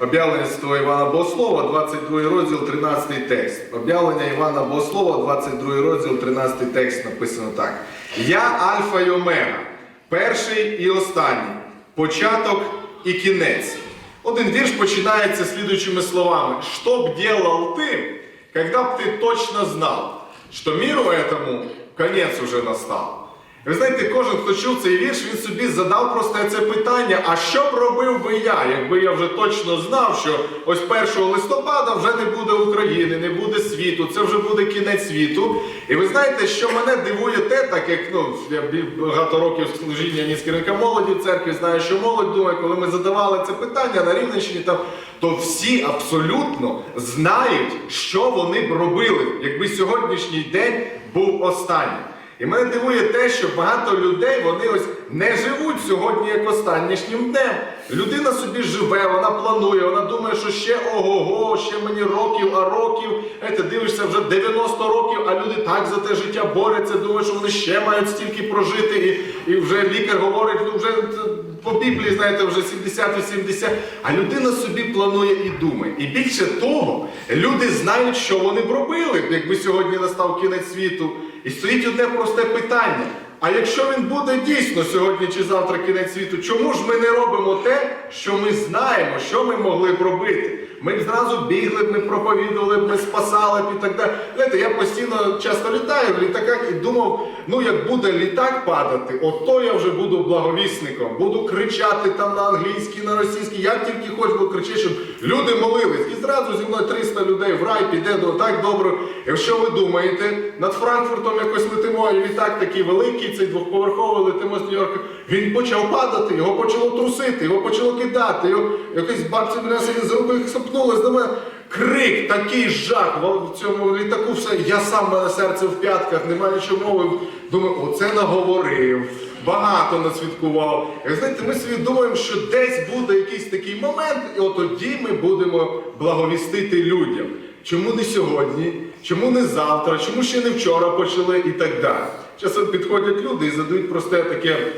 об'явлення Святого Івана Богослова, 22 розділ, 13 текст. Об'явлення Івана Богослова, 22 розділ, 13 текст написано так. Я Альфа і Омега, перший і останній, початок і кінець. Один вірш починається слідуючими словами: Що б делал ти, когда б ти точно знав, що миру этому конець уже настав. Ви знаєте, кожен, хто чув цей вірш, він собі задав просто це питання: а що б робив би я, якби я вже точно знав, що ось 1 листопада вже не буде України, не буде світу, це вже буде кінець світу. І ви знаєте, що мене дивує те, так як ну я багато років служіння міськерника молоді в церкві, знаю, що молодь думає, коли ми задавали це питання на Рівненщині, там, то всі абсолютно знають, що вони б робили, якби сьогоднішній день був останній. І мене дивує те, що багато людей вони ось не живуть сьогодні як останнішнім днем. Людина собі живе, вона планує, вона думає, що ще ого-го, ще мені років, а років. Знаєте, дивишся вже 90 років, а люди так за те життя борються, думають, що вони ще мають стільки прожити. І, і вже лікар говорить, ну вже по Біблії, знаєте, вже 70-80. А людина собі планує і думає. І більше того, люди знають, що вони б робили, якби сьогодні настав кінець світу. І стоїть одне просте питання. А якщо він буде дійсно сьогодні чи завтра кінець світу, чому ж ми не робимо те, що ми знаємо, що ми могли б робити? Ми б зразу бігли, б, ми проповідували, б, ми спасали б і так далі. Знаєте, я постійно часто літаю в літаках і думав, ну як буде літак падати, ото я вже буду благовісником, буду кричати там на англійській, на російській, як тільки хоч буду кричати, щоб люди молились. І зразу зі мною 300 людей в рай піде до так добре. Якщо ви думаєте, над Франкфуртом якось летимо, і літак такий великий, цей двохповерховий, летимо з Нью-Йорка. Він почав падати, його почало трусити, його почало кидати. Його якась бабця мене сьогодні зробив, сопнулась до мене. Крик, такий жах в цьому літаку, все. Я сам мене серце в п'ятках, немає нічого мови. Думаю, оце наговорив. Багато насвідкував. І знаєте, ми собі думаємо, що десь буде якийсь такий момент, і от тоді ми будемо благовістити людям. Чому не сьогодні? Чому не завтра? Чому ще не вчора почали і так далі? Часом підходять люди і задають просте таке.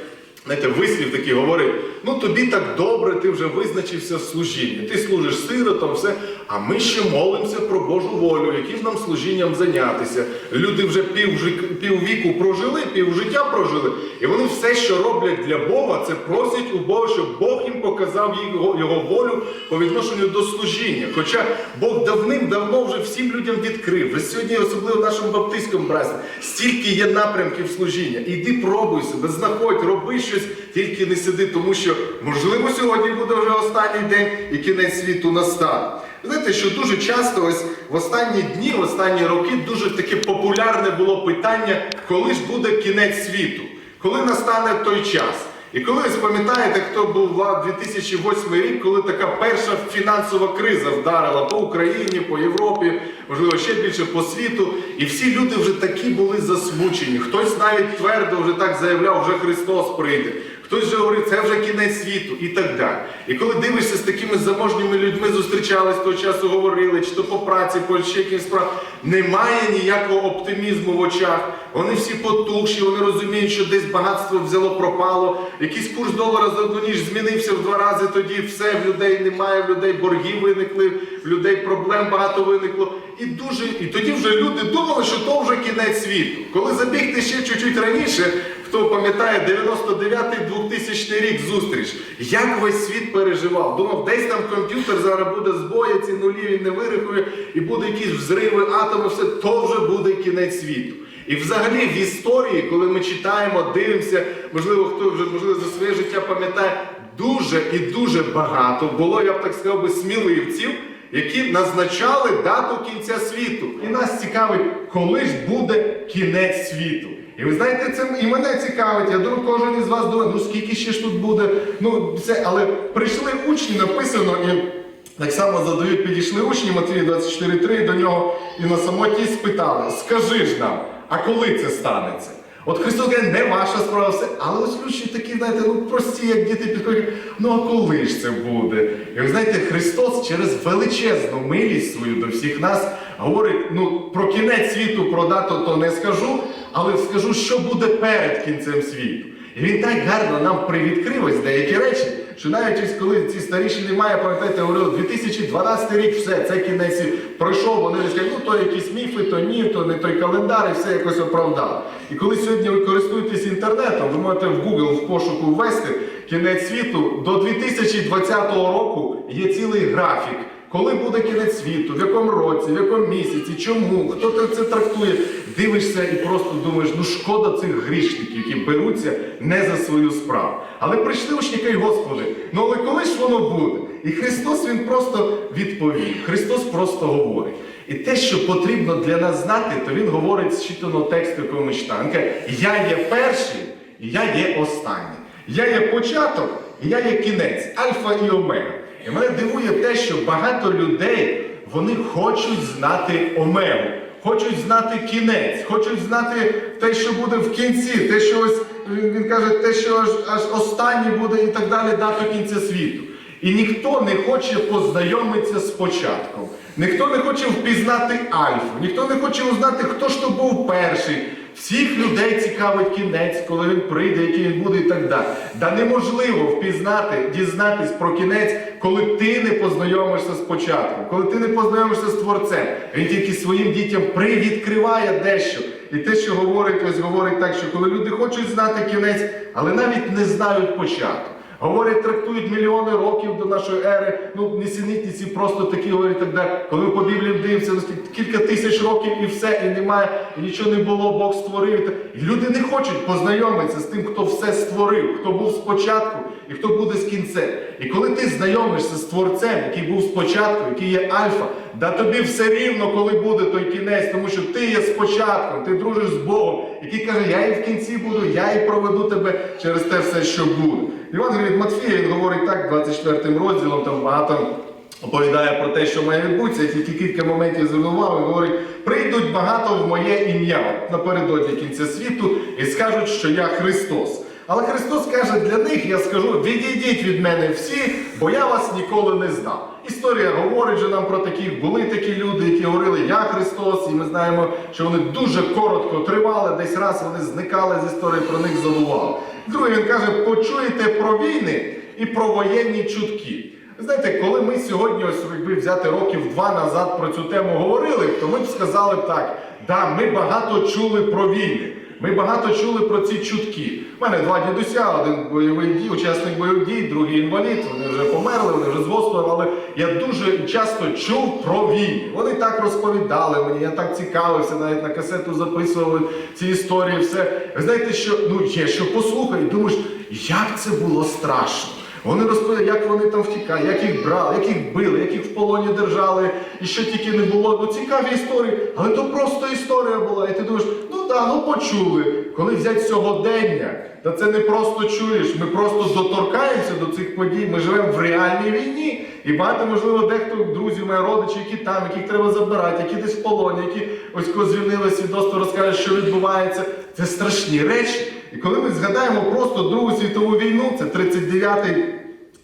Знаєте, вислів такий говорить, ну тобі так добре, ти вже визначився в служінні. Ти служиш сиротом, все. А ми ще молимося про Божу волю, яким нам служінням зайнятися. Люди вже пів, піввіку прожили, півжиття прожили. І вони все, що роблять для Бога, це просять у Бога, щоб Бог їм показав його, його волю по відношенню до служіння. Хоча Бог давним-давно вже всім людям відкрив. Вже сьогодні, особливо в нашому баптистському братстві, стільки є напрямків служіння. Іди пробуй себе, знаходь, роби щось, тільки не сиди, тому що можливо сьогодні буде вже останній день і кінець світу настане. Знаєте, що дуже часто ось в останні дні, в останні роки дуже таке популярне було питання, коли ж буде кінець світу, коли настане той час. І коли ви пам'ятаєте, хто був в 2008 рік, коли така перша фінансова криза вдарила по Україні, по Європі, можливо, ще більше по світу, і всі люди вже такі були засмучені. Хтось навіть твердо вже так заявляв, вже Христос прийде. Хтось вже говорить, це вже кінець світу і так далі. І коли дивишся з такими заможніми людьми, зустрічались того часу, говорили, чи то по праці, по ще якимсь справам, немає ніякого оптимізму в очах. Вони всі потухші, вони розуміють, що десь багатство взяло, пропало. Якийсь курс долара за одну ніч змінився в два рази. Тоді все в людей немає, в людей борги виникли, в людей проблем багато виникло. І дуже, і тоді вже люди думали, що то вже кінець світу. Коли забігти ще чуть-чуть раніше, хто пам'ятає 99-2000 рік зустріч, як весь світ переживав. Думав, десь там комп'ютер зараз буде збої, ці нулі він не вирахує, і буде якісь взриви, атоми, все, то вже буде кінець світу. І взагалі в історії, коли ми читаємо, дивимося, можливо, хто вже можливо за своє життя пам'ятає, дуже і дуже багато було, я б так сказав би, сміливців, які назначали дату кінця світу. І нас цікавить, коли ж буде кінець світу. І ви знаєте, це і мене цікавить. Я думаю, кожен із вас думає, ну скільки ще ж тут буде. Ну, це, але прийшли учні, написано, і так само задають, підійшли учні Матвій 24.3 до нього і на самоті спитали: скажи ж нам, а коли це станеться? От Христос каже, не ваша справа все. Але ось учні такі, знаєте, ну прості, як діти підходять. Ну а коли ж це буде? І ви знаєте, Христос через величезну милість свою до всіх нас говорить: ну про кінець світу, про дату то не скажу, але скажу, що буде перед кінцем світу. І він так гарно нам привідкрив деякі речі. що навіть ось коли ці старіші немає, пам'ятаєте, говорили, 2012 рік, все, це кінець пройшов, вони скажуть, ну то якісь міфи, то ні, то не той календар, і все якось оправдали. І коли сьогодні ви користуєтесь інтернетом, ви можете в Google в пошуку ввести кінець світу до 2020 року є цілий графік. Коли буде кінець світу, в якому році, в якому місяці, чому, хто це- трактує, дивишся і просто думаєш, ну шкода цих грішників, які беруться не за свою справу. Але прийшли учники й Господи, ну але коли ж воно буде? І Христос Він просто відповів. Христос просто говорить. І те, що потрібно для нас знати, то Він говорить з читаного тексту, якого ми читаємо. Я є перший, я є останній. Я є початок, я є кінець, альфа і омега. І мене дивує те, що багато людей вони хочуть знати омегу, хочуть знати кінець, хочуть знати те, що буде в кінці, те, що ось він, він каже, те, що аж, аж останнє буде і так далі, дату кінця світу. І ніхто не хоче познайомитися з початком. Ніхто не хоче впізнати Альфу, ніхто не хоче узнати, хто ж то був перший. Всіх людей цікавить кінець, коли він прийде, який він буде і так далі. Да неможливо впізнати, дізнатись про кінець, коли ти не познайомишся з початком, коли ти не познайомишся з творцем. Він тільки своїм дітям привідкриває дещо. І те, що говорить, ось говорить так, що коли люди хочуть знати кінець, але навіть не знають початку. Говорять, трактують мільйони років до нашої ери, ну несенітниці просто такі говорять так далі. Коли ми по Біблії дивимося, кілька тисяч років і все, і немає, і нічого не було, Бог створив. І люди не хочуть познайомитися з тим, хто все створив, хто був спочатку і хто буде з кінцем. І коли ти знайомишся з творцем, який був спочатку, який є альфа, да тобі все рівно, коли буде той кінець, тому що ти є спочатком, ти дружиш з Богом, який каже, я і в кінці буду, я і проведу тебе через те все, що буде. Іван від Матфія він говорить так, 24 розділом, там багато оповідає про те, що має відбутися, тільки кілька моментів звернув він говорить, прийдуть багато в моє ім'я напередодні кінця світу і скажуть, що я Христос. Але Христос каже, для них я скажу, відійдіть від мене всі, бо я вас ніколи не знав. Історія говорить же нам про таких, були такі люди, які говорили, я Христос, і ми знаємо, що вони дуже коротко тривали, десь раз вони зникали з історії, про них забували. Друге, він каже, почуєте про війни і про воєнні чутки. Знаєте, коли ми сьогодні, ось якби взяти років два назад про цю тему говорили, то ми б сказали б так, да, ми багато чули про війни. Ми багато чули про ці чутки. У мене два дідуся, один бойовий дій, учасник бойових дій, другий інвалід. Вони вже померли, вони вже з Господом, але я дуже часто чув про війни. Вони так розповідали мені, я так цікавився, навіть на касету записували ці історії, все. Ви знаєте, що ну є що послухати, думаєш, як це було страшно. Вони розповідають, як вони там втікали, як їх брали, як їх били, як їх в полоні держали, і що тільки не було. Ну цікаві історії, але то просто історія була. І ти думаєш, ну так, ну почули. Коли взять сьогодення, та це не просто чуєш, ми просто доторкаємося до цих подій. Ми живемо в реальній війні. І багато, можливо, дехто друзів, мої родичі, які там, яких треба забирати, які десь в полоні, які ось коли звільнили свідоцтво, розкажуть, що відбувається. Це страшні речі. І коли ми згадаємо просто Другу світову війну, це 39-й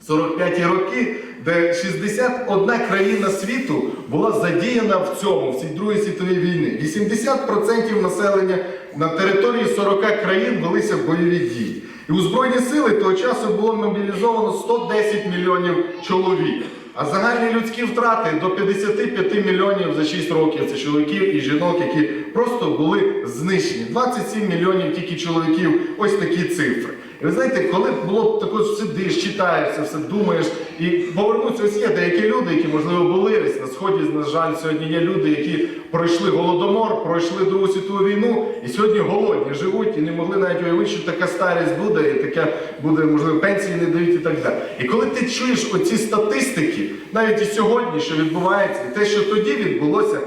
45-ті роки, де 61 країна світу була задіяна в цьому, в цій Другій світовій війні. 80% населення на території 40 країн велися бойові дії. І у Збройні сили того часу було мобілізовано 110 мільйонів чоловік. А загальні людські втрати до 55 мільйонів за 6 років це чоловіків і жінок, які просто були знищені. 27 мільйонів тільки чоловіків, ось такі цифри. І ви знаєте, коли було тако сидиш, читаєшся, все думаєш, і повернуться, ось є деякі люди, які, можливо, були на сході, на жаль, сьогодні є люди, які пройшли голодомор, пройшли Другу світову війну, і сьогодні голодні живуть і не могли навіть уявити, що така старість буде, і така буде, можливо, пенсії не дають і так далі. І коли ти чуєш оці статистики, навіть і сьогодні, що відбувається, і те, що тоді відбулося.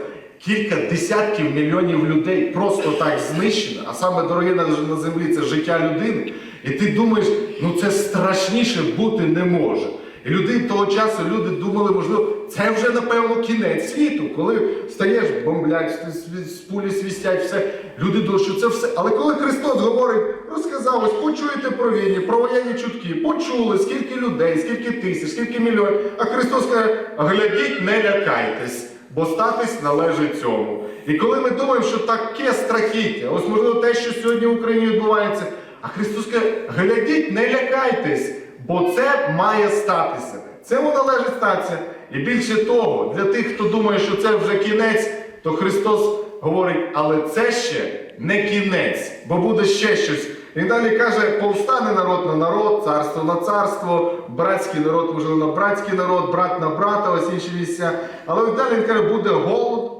Кілька десятків мільйонів людей просто так знищено, а саме дороге на, землі це життя людини. І ти думаєш, ну це страшніше бути не може. І люди того часу люди думали, можливо, це вже напевно кінець світу, коли стаєш, бомблять, з пулі свістять, все. Люди думають, що це все. Але коли Христос говорить, розказав, ось почуєте про війні, про воєнні чутки, почули, скільки людей, скільки тисяч, скільки мільйонів. А Христос каже, глядіть, не лякайтесь бо статись належить цьому. І коли ми думаємо, що таке страхіття, ось можливо те, що сьогодні в Україні відбувається, а Христос каже, глядіть, не лякайтесь, бо це має статися. Цьому належить статися. І більше того, для тих, хто думає, що це вже кінець, то Христос говорить, але це ще не кінець, бо буде ще щось. Він далі каже, повстане народ на народ, царство на царство, братський народ, можливо, на братський народ, брат на брата, ось інші місця. Але далі він каже, буде голод,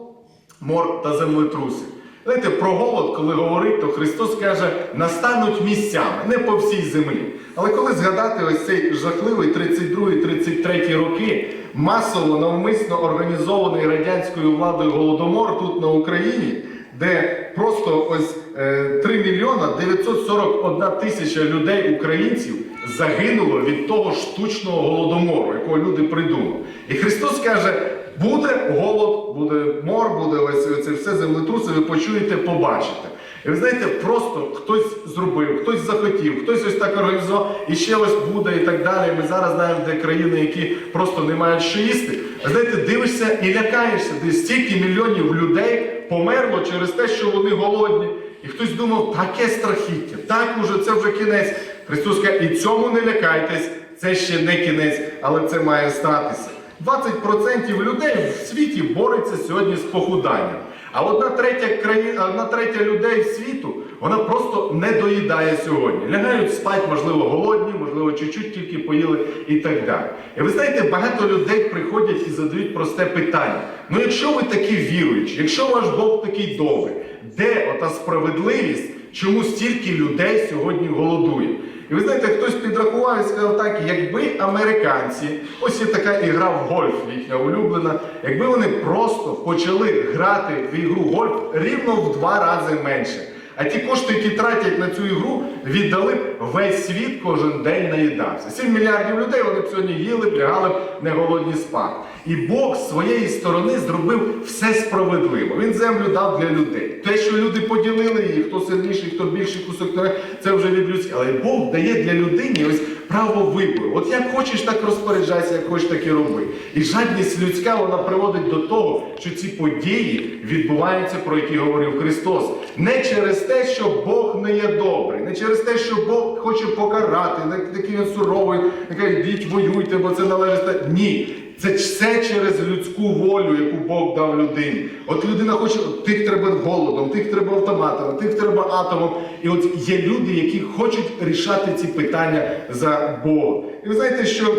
мор та землетруси. Знаєте, про голод, коли говорить, то Христос каже, настануть місцями, не по всій землі. Але коли згадати ось цей жахливий 32-33 роки, масово навмисно організований радянською владою голодомор тут на Україні, де просто ось 3 мільйона 941 тисяча людей, українців, загинуло від того штучного голодомору, якого люди придумали. І Христос каже, буде голод, буде мор, буде ось це все землетруси, ви почуєте, побачите. І ви знаєте, просто хтось зробив, хтось захотів, хтось ось так організував, і ще ось буде, і так далі. Ми зараз знаємо, де країни, які просто не мають що їсти. Ви знаєте, дивишся і лякаєшся, де стільки мільйонів людей померло через те, що вони голодні. І хтось думав, таке страхіття, так уже це вже кінець. Христос каже, і цьому не лякайтесь, це ще не кінець, але це має статися. 20% людей в світі бореться сьогодні з похуданням. А одна третя країна, одна третя людей світу вона просто не доїдає сьогодні. Лягають спать, можливо, голодні, можливо, чуть-чуть тільки поїли і так далі. І ви знаєте, багато людей приходять і задають просте питання: ну якщо ви такі віруючі, якщо ваш Бог такий добрий, де ота справедливість, чому стільки людей сьогодні голодує? І ви знаєте, хтось підрахував і сказав так, якби американці, ось є така ігра в гольф, їхня улюблена, якби вони просто почали грати в ігру гольф рівно в два рази менше. А ті кошти, які тратять на цю ігру, віддали весь світ кожен день наїдався. 7 мільярдів людей вони б сьогодні їли, б, б не голодні спати. І Бог з своєї сторони зробив все справедливо. Він землю дав для людей. Те, що люди поділили її, хто сильніший, хто більший кусок, це вже від людських. Але Бог дає для людини ось право вибору. От як хочеш, так розпоряджайся, як хочеш, так і роби. І жадність людська вона приводить до того, що ці події відбуваються, про які говорив Христос. Не через те, що Бог не є добрий, не через те, що Бог хоче покарати, не такий він суровий, не каже, йдіть, воюйте, бо це належить. Ні. Це все через людську волю, яку Бог дав людині. От людина хоче, тих треба голодом, тих треба автоматом, тих треба атомом. І от є люди, які хочуть рішати ці питання за Бога. І ви знаєте, що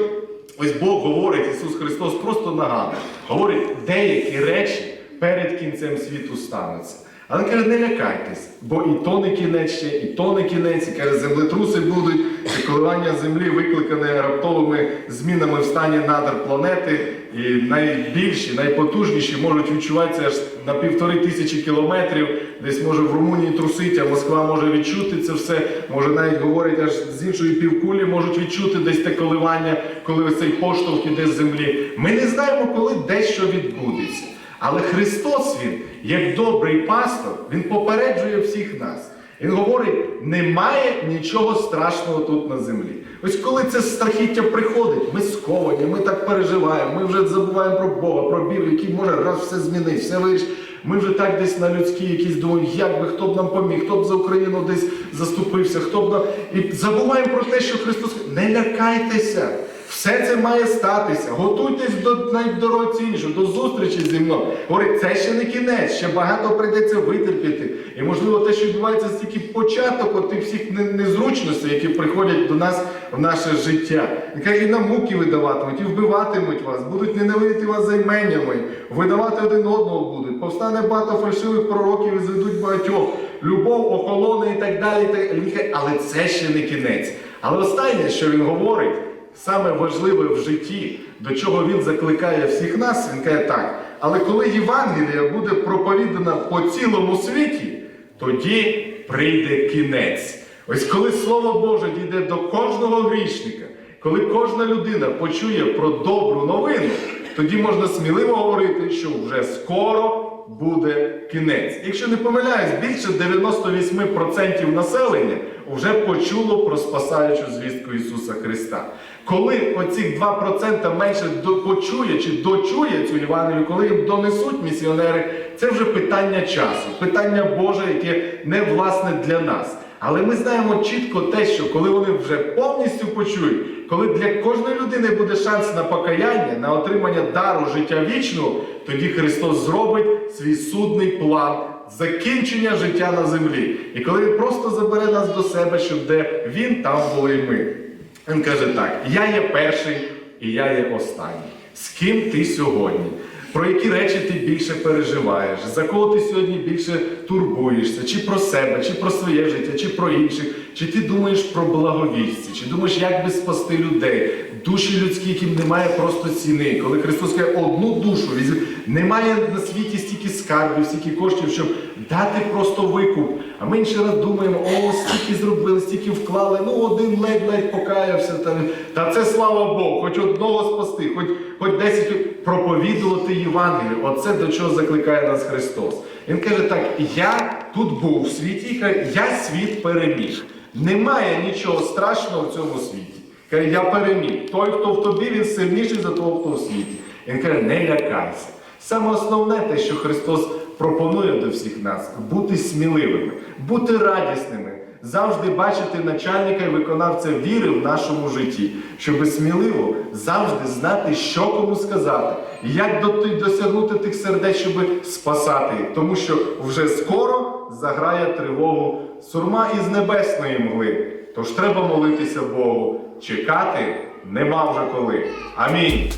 ось Бог говорить, Ісус Христос просто нагадує, говорить, деякі речі перед кінцем світу стануться. Але каже, не лякайтесь, бо і то не кінець ще, і то не кінець, і каже, землетруси будуть, і коливання землі викликане раптовими змінами в стані надр планети. І найбільші, найпотужніші можуть відчуватися аж на півтори тисячі кілометрів, десь може в Румунії трусить, а Москва може відчути це все. Може навіть говорять, аж з іншої півкулі можуть відчути десь те коливання, коли ось цей поштовх іде з землі. Ми не знаємо, коли дещо відбудеться. Але Христос Він, як добрий пастор, Він попереджує всіх нас. Він говорить, немає нічого страшного тут на землі. Ось коли це страхіття приходить, ми сковані, ми так переживаємо, ми вже забуваємо про Бога, про Біблію, який може раз все змінити, все вирішити. Ми вже так десь на людські якісь думаємо, як би хто б нам поміг, хто б за Україну десь заступився, хто б нам. І забуваємо про те, що Христос не лякайтеся. Все це має статися. Готуйтесь до найдорогоціннішого, до зустрічі зі мною. Говорить, це ще не кінець, ще багато прийдеться витерпіти. І можливо, те, що відбувається, це тільки початок от тих всіх незручностей, які приходять до нас в наше життя. Каже, і на муки видаватимуть, і вбиватимуть вас, будуть ненавидіти вас за іменнями, видавати один одного будуть. Повстане багато фальшивих пророків і зведуть багатьох. Любов, охолоне і так далі. Але це ще не кінець. Але останнє, що він говорить саме важливе в житті, до чого він закликає всіх нас, він каже так. Але коли Євангелія буде проповідана по цілому світі, тоді прийде кінець. Ось коли Слово Боже дійде до кожного грішника, коли кожна людина почує про добру новину, тоді можна сміливо говорити, що вже скоро буде кінець. Якщо не помиляюсь, більше 98% населення вже почуло про спасаючу звістку Ісуса Христа. Коли оці 2% менше почує чи дочує цю Євангелію, коли їм донесуть місіонери, це вже питання часу, питання Боже, яке не власне для нас. Але ми знаємо чітко те, що коли вони вже повністю почують, коли для кожної людини буде шанс на покаяння, на отримання дару життя вічного, тоді Христос зробить свій судний план закінчення життя на землі. І коли Він просто забере нас до себе, щоб де Він, там були і ми. Він каже так: Я є перший і я є останній. З ким ти сьогодні? Про які речі ти більше переживаєш, за кого ти сьогодні більше турбуєшся, чи про себе, чи про своє життя, чи про інших, чи ти думаєш про благовістя? чи думаєш, як би спасти людей, душі людські, яким немає просто ціни. Коли Христос каже, одну душу візьми, немає на світі стільки скарбів, стільки коштів, щоб дати просто викуп. А ми інший раз думаємо, о, стільки зробили, стільки вклали, ну один ледь-ледь покаявся. Та, та це слава Богу, хоч одного спасти, хоч, хоч десять проповідувати Євангелію. Оце до чого закликає нас Христос. Він каже так: я тут був в світі, я світ переміг. Немає нічого страшного в цьому світі. Каже, я переміг. Той, хто в тобі, він сильніший за того, хто в світі. Він каже, не лякайся. Саме основне те, що Христос пропонує до всіх нас, бути сміливими, бути радісними, завжди бачити начальника і виконавця віри в нашому житті, щоб сміливо завжди знати, що кому сказати, як досягнути тих сердець, щоб спасати їх. Тому що вже скоро заграє тривогу сурма із небесної мгли. Тож треба молитися Богу, чекати нема вже коли. Амінь.